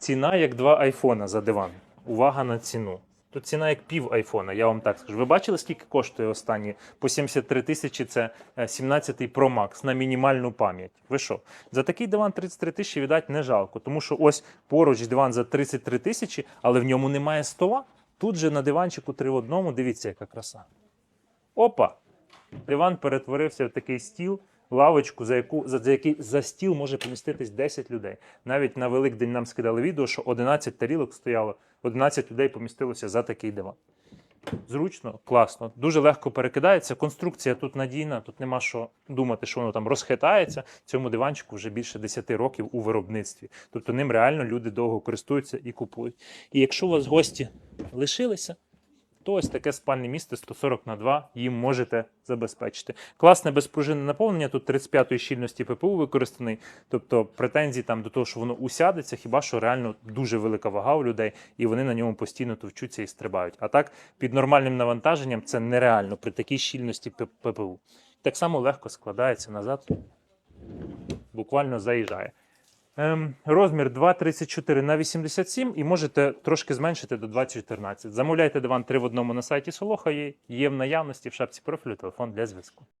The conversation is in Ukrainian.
Ціна як два айфона за диван. Увага на ціну. Тут ціна як пів айфона, я вам так скажу. Ви бачили, скільки коштує останні? По 73 тисячі це е, 17 Pro Max на мінімальну пам'ять. Ви що? За такий диван 33 тисячі віддати не жалко, тому що ось поруч диван за 33 тисячі, але в ньому немає стола. Тут же на диванчику три в одному, дивіться, яка краса. Опа! Диван перетворився в такий стіл, лавочку, за яку за, за який за стіл може поміститись 10 людей. Навіть на Великдень нам скидали відео, що 11 тарілок стояло, 11 людей помістилося за такий диван. Зручно, класно, дуже легко перекидається. Конструкція тут надійна, тут нема що думати, що воно там розхитається. Цьому диванчику вже більше 10 років у виробництві. Тобто ним реально люди довго користуються і купують. І якщо у вас гості лишилися, то ось таке спальне місце 140 на 2 їм можете забезпечити. Класне безпружинне наповнення, тут 35-ї щільності ППУ використаний, тобто претензій там до того, що воно усядеться, хіба що реально дуже велика вага у людей, і вони на ньому постійно товчуться і стрибають. А так, під нормальним навантаженням це нереально при такій щільності ППУ. Так само легко складається назад, буквально заїжджає. Ем, розмір 2,34 на 87 і можете трошки зменшити до 2,14. Замовляйте диван 3 в одному на сайті Солоха. Є, є в наявності в шапці профілю телефон для зв'язку.